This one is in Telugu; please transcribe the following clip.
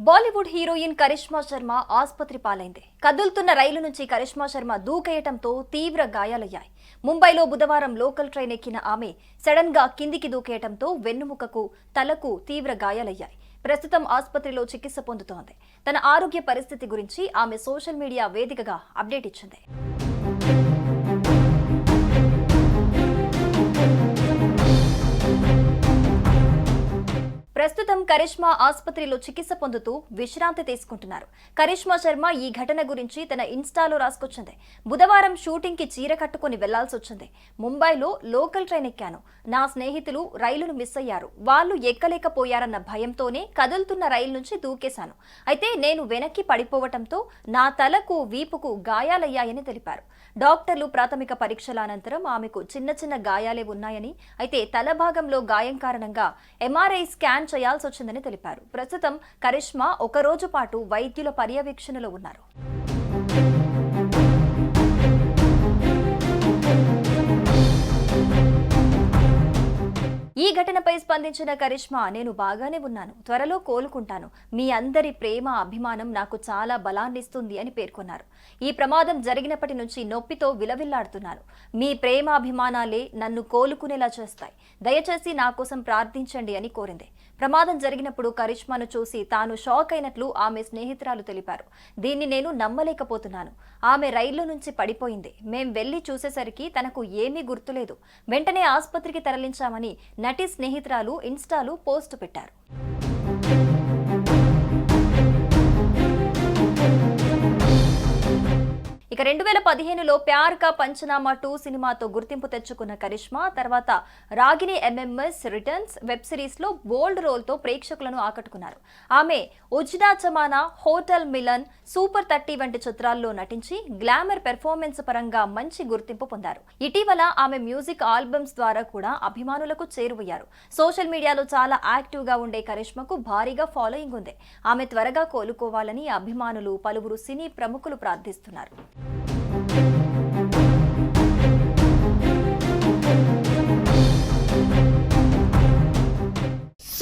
Bollywood heroine Karishma Sharma ఆసుపత్రి పాలైంది. కదులుతున్న రైలు నుంచి కరిష్మా శర్మ దూకేయటంతో తీవ్ర గాయాలయ్యాయి. ముంబైలో బుధవారం లోకల్ ట్రైన్ ఎక్కిన ఆమె సడన్గా కిందికి దూకేయటంతో వెన్నుముకకు తలకు తీవ్ర గాయాలయ్యాయి. ప్రస్తుతం ఆసుపత్రిలో చికిత్స పొందుతోంది. తన ఆరోగ్య పరిస్థితి గురించి ఆమె సోషల్ మీడియా వేదికగా అప్డేట్ ఇచ్చింది. కరిష్మా ఆసుపత్రిలో చికిత్స పొందుతూ విశ్రాంతి తీసుకుంటున్నారు. కరిష్మా శర్మ ఈ ఘటన గురించి తన ఇన్స్టాలో రాసుకొచ్చింది. బుధవారం షూటింగ్కి చీర కట్టుకుని వెళ్ళాల్సి వచ్చింది. ముంబైలో లోకల్ ట్రైన్ ఎక్కాను. నా స్నేహితులు రైలును మిస్ అయ్యారు. వాళ్ళు ఎక్కలేకపోయారన్న భయంతోనే కదులుతున్న రైలు నుంచి దూకేశాను. అయితే నేను వెనక్కి పడిపోవటంతో నా తలకు వీపుకు గాయాలయ్యాయని తెలిపారు. డాక్టర్లు ప్రాథమిక పరీక్షల అనంతరం ఆమెకు చిన్న చిన్న గాయాలే ఉన్నాయని అయితే తల భాగంలో గాయం కారణంగా ఎంఆర్ఐ స్కాన్ చేయాల్సి వచ్చిందని తెలిపారు. ప్రస్తుతం కరిష్మా ఒక రోజు పాటు వైద్యుల పర్యవేక్షణలో ఉన్నారు. ఈ ఘటనపై స్పందించిన కరిష్మా నేను బాగానే ఉన్నాను. త్వరలో కోలుకుంటాను. మీ అందరి ప్రేమ అభిమానం నాకు చాలా బలాన్నిస్తుంది అని పేర్కొన్నారు. ఈ ప్రమాదం జరిగినప్పటి నుంచి నొప్పితో విలవిల్లాడుతున్నాను మీ ప్రేమ అభిమానాలే నన్ను కోలుకునేలా చేస్తాయి. దయచేసి నా కోసం ప్రార్థించండి అని కోరింది. ప్రమాదం జరిగినప్పుడు కరిష్మాను చూసి తాను షాక్ అయినట్లు ఆమె స్నేహితురాలు తెలిపారు. దీన్ని నేను నమ్మలేకపోతున్నాను. ఆమె రైల్లో నుంచి పడిపోయింది. మేం వెళ్ళి చూసేసరికి తనకు ఏమీ గుర్తులేదు. వెంటనే ఆసుపత్రికి తరలించామని నటి స్నేహితురాలు ఇన్స్టాలో పోస్ట్ పెట్టారు. ఇక రెండు వేల పదిహేనులో ప్యార్ కా పంచనామా టూ సినిమాతో గుర్తింపు తెచ్చుకున్న కరిష్మా తర్వాత రాగిని ఎంఎంఎస్ రిటర్న్స్ వెబ్ సిరీస్లో బోల్డ్ రోల్తో ప్రేక్షకులను ఆకట్టుకున్నారు. ఆమె Ujda Chaman hotel Milan super thirty వంటి చిత్రాల్లో నటించి గ్లామర్ పెర్ఫార్మెన్స్ పరంగా మంచి గుర్తింపు పొందారు. ఇటీవల ఆమె మ్యూజిక్ ఆల్బమ్స్ ద్వారా కూడా అభిమానులకు చేరువయ్యారు. సోషల్ మీడియాలో చాలా యాక్టివ్గా ఉండే కరిష్మకు భారీగా ఫాలోయింగ్ ఉంది. ఆమె త్వరగా కోలుకోవాలని అభిమానులు పలువురు సినీ ప్రముఖులు ప్రార్థిస్తున్నారు.